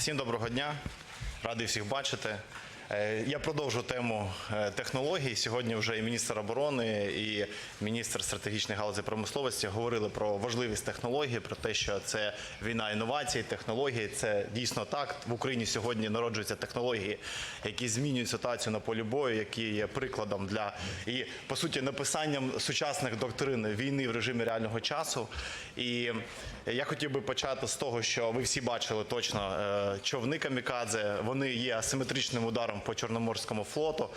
Всім доброго дня, радий всіх бачити. Е, Я продовжу тему е, технологій. Сьогодні вже і міністр оборони, і міністр стратегічної галузі промисловості говорили про важливість технологій, про те, що це війна інновацій, технології. Це дійсно так. В Україні сьогодні народжуються технології, які змінюють ситуацію на полі бою, які є прикладом для і по суті написанням сучасних доктрин війни в режимі реального часу. І я хотів би почати з того, що ви всі бачили точно е, човни камікадзе. Вони є асиметричним ударом по Чорноморському флоту.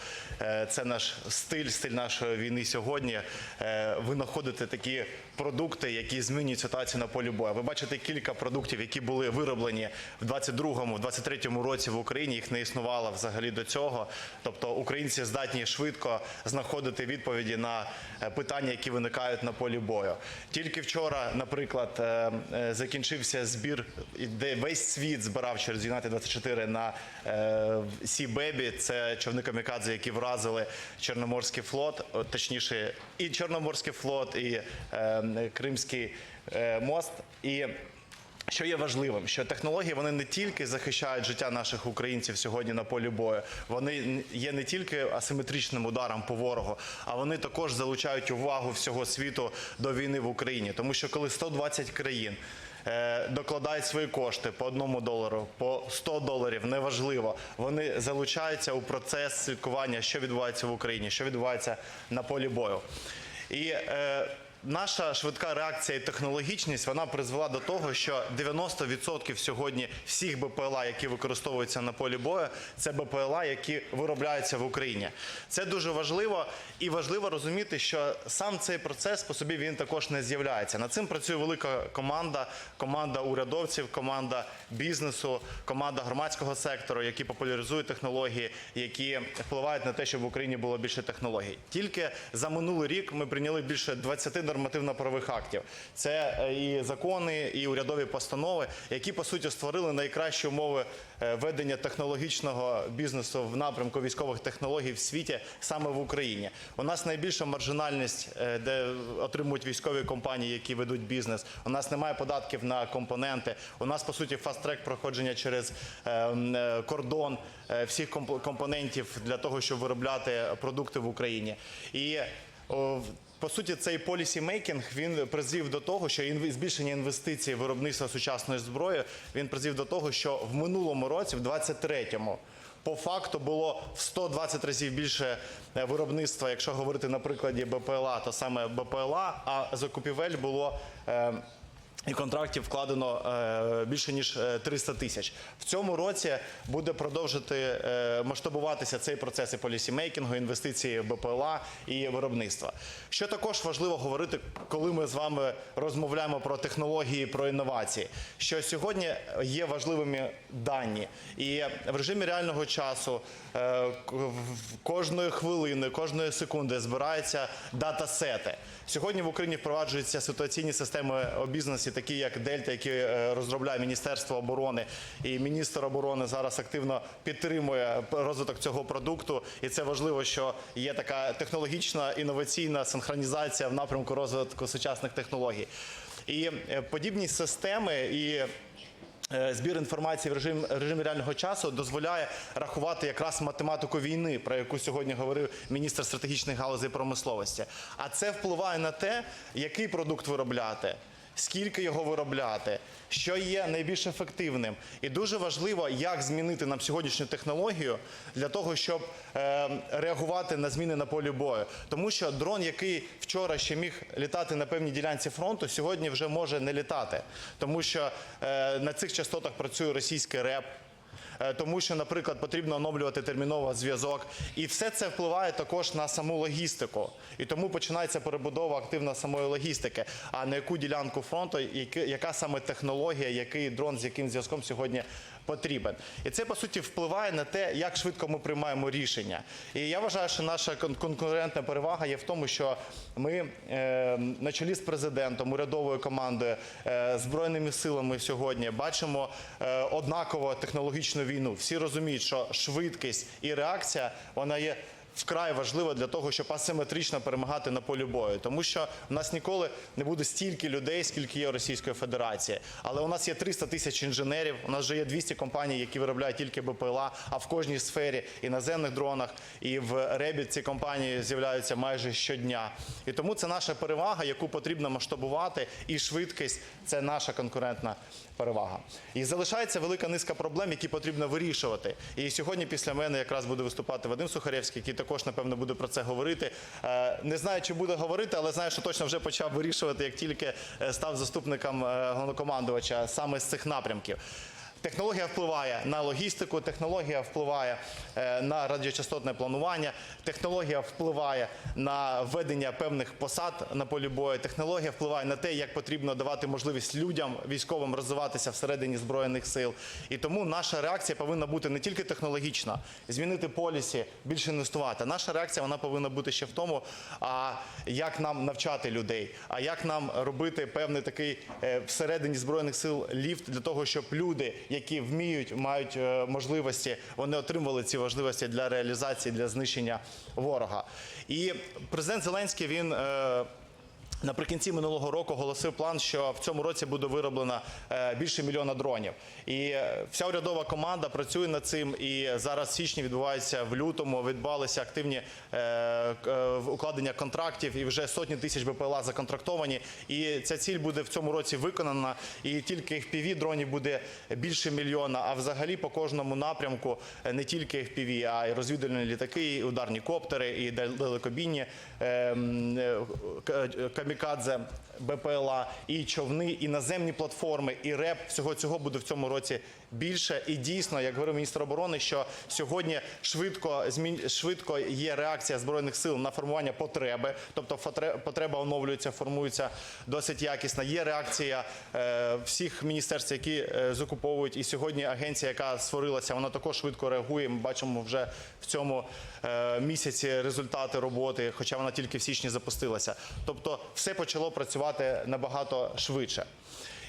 Е, Це наш стиль, стиль нашої війни сьогодні. Е, Винаходити такі продукти, які змінюють ситуацію на полі бою. Ви бачите кілька продуктів, які були вироблені в 22-му, в 23-му році в Україні. Їх не існувало взагалі до цього. Тобто українці здатні швидко знаходити відповіді на е, питання, які виникають на полі бою. Тільки вчора, наприклад, закінчився збір, де весь світ збирав через United 24 на Сі Бебі. Це човни камікадзе, які вразили Чорноморський флот, точніше, і Чорноморський флот, і е, Кримський е, мост. І що є важливим, що технології вони не тільки захищають життя наших українців сьогодні на полі бою, вони є не тільки асиметричним ударом по ворогу, а вони також залучають увагу всього світу до війни в Україні. Тому що коли 120 країн докладають свої кошти по одному долару, по 100 доларів, неважливо, вони залучаються у процес слідкування, що відбувається в Україні, що відбувається на полі бою. І е, наша швидка реакція і технологічність вона призвела до того, що 90% сьогодні всіх БПЛА, які використовуються на полі бою, це БПЛА, які виробляються в Україні. Це дуже важливо, і важливо розуміти, що сам цей процес по собі він також не з'являється. Над цим працює велика команда, команда урядовців, команда бізнесу, команда громадського сектору, які популяризують технології, які впливають на те, щоб в Україні було більше технологій. Тільки за минулий рік ми прийняли більше 20 нормативно-правових актів. Це е, і закони, і урядові постанови, які по суті створили найкращі умови е, ведення технологічного бізнесу в напрямку військових технологій в світі саме в Україні. У нас найбільша маржинальність, е, де отримують військові компанії, які ведуть бізнес. У нас немає податків на компоненти. У нас по суті фаст-трек проходження через кордон всіх компонентів для того, щоб виробляти продукти в Україні. І по суті, цей полісі мейкінг він призвів до того, що збільшення інвестицій виробництва сучасної зброї він призвів до того, що в минулому році, в 23-му, по факту було в 120 разів більше е, виробництва, якщо говорити на прикладі БПЛА, то саме БПЛА, а закупівель було. е, і контрактів вкладено е, більше ніж е, 300 тисяч. В цьому році буде продовжити е, масштабуватися цей процес і полісімейкінгу, інвестиції в БПЛА і виробництва. Що також важливо говорити, коли ми з вами розмовляємо про технології, про інновації, що сьогодні є важливими дані, і в режимі реального часу е, кожної хвилини, кожної секунди збираються датасети. Сьогодні в Україні впроваджуються ситуаційні системи обізнаності, такі як Дельта, які е, розробляє Міністерство оборони, і міністр оборони зараз активно підтримує розвиток цього продукту. І це важливо, що є така технологічна інноваційна синхронізація в напрямку розвитку сучасних технологій. І е, подібні системи і Е, Збір інформації в режим, режимі реального часу дозволяє рахувати якраз математику війни, про яку сьогодні говорив міністр стратегічних галузей промисловості. А це впливає на те, який продукт виробляти. Скільки його виробляти, що є найбільш ефективним, і дуже важливо, як змінити нам сьогоднішню технологію для того, щоб е, реагувати на зміни на полі бою. Тому що дрон, який вчора ще міг літати на певній ділянці фронту, сьогодні вже може не літати, тому що е, на цих частотах працює російський РЕП. Е, Тому що, наприклад, потрібно оновлювати терміново зв'язок, і все це впливає також на саму логістику. І тому починається перебудова активна самої логістики, а на яку ділянку фронту, яка саме технологія, який дрон з яким зв'язком сьогодні потрібен. І це по суті впливає на те, як швидко ми приймаємо рішення. І я вважаю, що наша конкурентна перевага є в тому, що ми е, на чолі з президентом, урядовою командою, е, збройними силами сьогодні бачимо е, однаково технологічну війну. Всі розуміють, що швидкість і реакція вона є вкрай важливо для того, щоб асиметрично перемагати на полі бою, тому що в нас ніколи не буде стільки людей, скільки є Російської Федерації. Але у нас є 300 тисяч інженерів. У нас вже є 200 компаній, які виробляють тільки БПЛА. А в кожній сфері і наземних дронах, і в Ребіт ці компанії з'являються майже щодня. І тому це наша перевага, яку потрібно масштабувати, і швидкість це наша конкурентна перевага. І залишається велика низка проблем, які потрібно вирішувати. І сьогодні після мене якраз буде виступати Вадим Сухаревський, який також напевно буде про це говорити. Е, Не знаю, чи буде говорити, але знаю, що точно вже почав вирішувати, як тільки е, став заступником е, головнокомандувача саме з цих напрямків. Технологія впливає на логістику, технологія впливає е, на радіочастотне планування, технологія впливає на введення певних посад на полі бою, технологія впливає на те, як потрібно давати можливість людям військовим розвиватися всередині збройних сил. І тому наша реакція повинна бути не тільки технологічна, змінити полісі, більше інвестувати. Наша реакція вона повинна бути ще в тому, а як нам навчати людей, а як нам робити певний такий е, всередині збройних сил ліфт для того, щоб люди, які вміють, мають е, можливості, вони отримували ці можливості для реалізації, для знищення ворога. І президент Зеленський він. Наприкінці минулого року оголосив план, що в цьому році буде вироблено е, більше мільйона дронів. І е, вся урядова команда працює над цим. І зараз в січні відбувається в лютому. Відбувалися активні е, укладення контрактів, і вже сотні тисяч БПЛА законтрактовані. І ця ціль буде в цьому році виконана. І тільки FPV дронів буде більше мільйона. А взагалі по кожному напрямку не тільки FPV, а й розвідувальні літаки, і ударні коптери, і дал- далекобійні е, м, е, к- камікадзе. БПЛА, і човни, і наземні платформи, і РЕП. Всього цього буде в цьому році більше. І дійсно, як говорив міністр оборони, що сьогодні швидко змін швидко є реакція збройних сил на формування потреби, тобто потреба оновлюється, формується досить якісно. Є реакція е, всіх міністерств, які е, закуповують. І сьогодні агенція, яка створилася, вона також швидко реагує. Ми бачимо вже в цьому е, місяці результати роботи, хоча вона тільки в січні запустилася. Тобто, все почало працювати набагато швидше.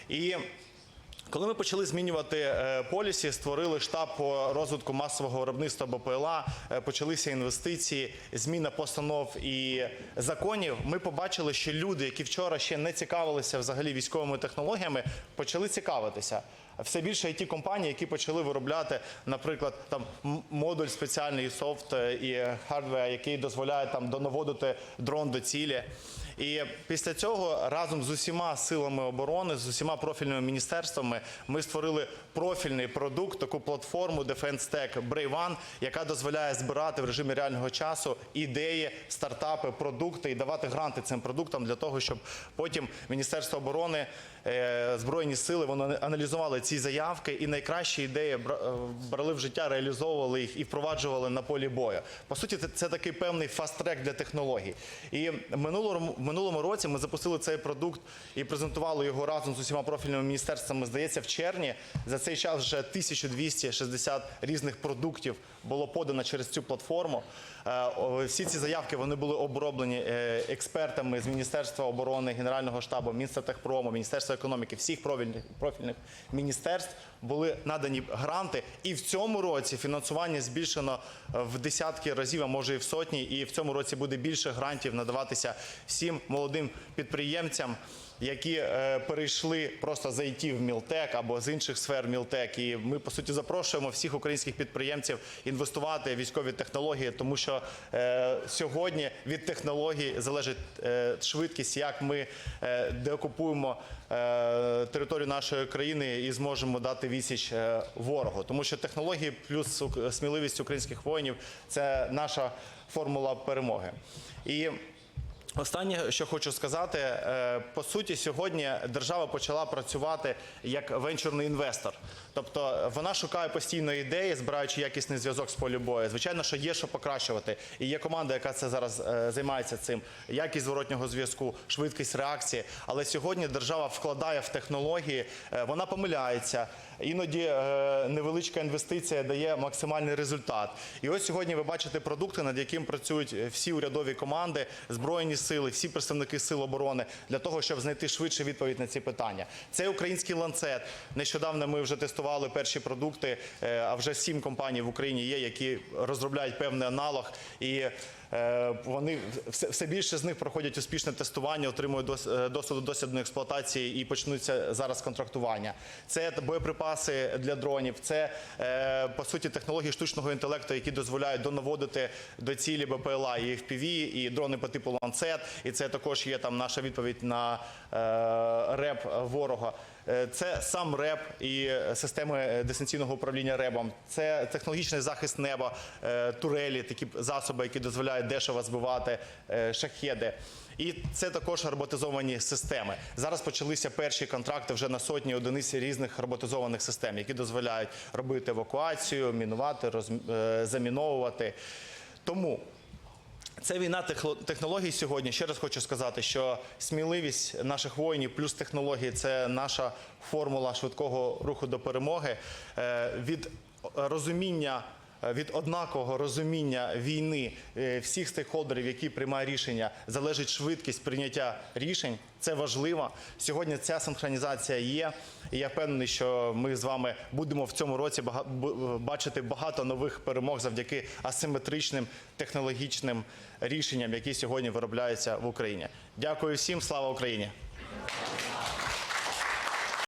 І коли ми почали змінювати е, полісі, створили штаб по розвитку масового виробництва БПЛА, е, почалися інвестиції, зміна постанов і законів. Ми побачили, що люди, які вчора ще не цікавилися взагалі військовими технологіями, почали цікавитися. Все більше it компаній, які почали виробляти, наприклад, там модуль спеціальний софт е, і хардвер, який дозволяє там донаводити дрон до цілі. І після цього разом з усіма силами оборони, з усіма профільними міністерствами, ми створили профільний продукт, таку платформу Defense Tech Brave One, яка дозволяє збирати в режимі реального часу ідеї, стартапи, продукти і давати гранти цим продуктам для того, щоб потім Міністерство оборони, е, збройні сили вони аналізували ці заявки і найкращі ідеї е, брали в життя, реалізовували їх і впроваджували на полі бою. По суті, це, такий певний фаст-трек для технологій. І минулому, в минулому році ми запустили цей продукт і презентували його разом з усіма профільними міністерствами. Здається, в червні за цей час вже 1260 різних продуктів було подано через цю платформу. Е, Всі ці заявки вони були оброблені е, експертами з Міністерства оборони, Генерального штабу, Мінстратехпрому, Міністерства економіки, всіх профільних, профільних міністерств були надані гранти. І в цьому році фінансування збільшено е, в десятки разів, а може і в сотні. І в цьому році буде більше грантів надаватися всім молодим підприємцям. Які е, перейшли просто з IT в Мілтек або з інших сфер Мілтек, і ми по суті запрошуємо всіх українських підприємців інвестувати в військові технології, тому що е, сьогодні від технологій залежить е, швидкість, як ми деокупуємо територію нашої країни і зможемо дати відсіч ворогу. Тому що технології плюс сміливість українських воїнів це наша формула перемоги. І Останнє, що хочу сказати, е, по суті, сьогодні держава почала працювати як венчурний інвестор. Тобто вона шукає постійно ідеї, збираючи якісний зв'язок з полі бою. Звичайно, що є що покращувати. І є команда, яка це зараз е, займається цим. Якість зворотнього зв'язку, швидкість реакції. Але сьогодні держава вкладає в технології, е, вона помиляється. Іноді е, невеличка інвестиція дає максимальний результат. І ось сьогодні ви бачите продукти, над яким працюють е, всі урядові команди, збройні сили, всі представники сил оборони для того, щоб знайти швидше відповідь на ці питання. Це український ланцет. Нещодавно ми вже тестували тестували перші продукти. е, А вже сім компаній в Україні є, які розробляють певний аналог, і вони все, все більше з них проходять успішне тестування, отримують е, досвід до експлуатації і почнуться зараз контрактування. Це боєприпаси для дронів, це е, по суті технології штучного інтелекту, які дозволяють донаводити до цілі БПЛА і FPV, і дрони по типу ланцет. І це також є там наша відповідь на е, реп ворога. Е, Це сам РЕП і системи е, дистанційного управління РЕБом. Це технологічний захист неба, е, турелі, такі засоби, які дозволяють дешево збивати е, шахеди. І це також роботизовані системи. Зараз почалися перші контракти вже на сотні одиниць різних роботизованих систем, які дозволяють робити евакуацію, мінувати, розм- е, заміновувати. Тому це війна технологій сьогодні. Ще раз хочу сказати, що сміливість наших воїнів плюс технології це наша формула швидкого руху до перемоги. Е, Від розуміння. Е, Від однакового розуміння війни е, всіх стейкхолдерів, які приймають рішення, залежить швидкість прийняття рішень. Це важливо. Сьогодні ця синхронізація є. І я впевнений, що ми з вами будемо в цьому році бачити багато нових перемог завдяки асиметричним технологічним рішенням, які сьогодні виробляються в Україні. Дякую всім. Слава Україні!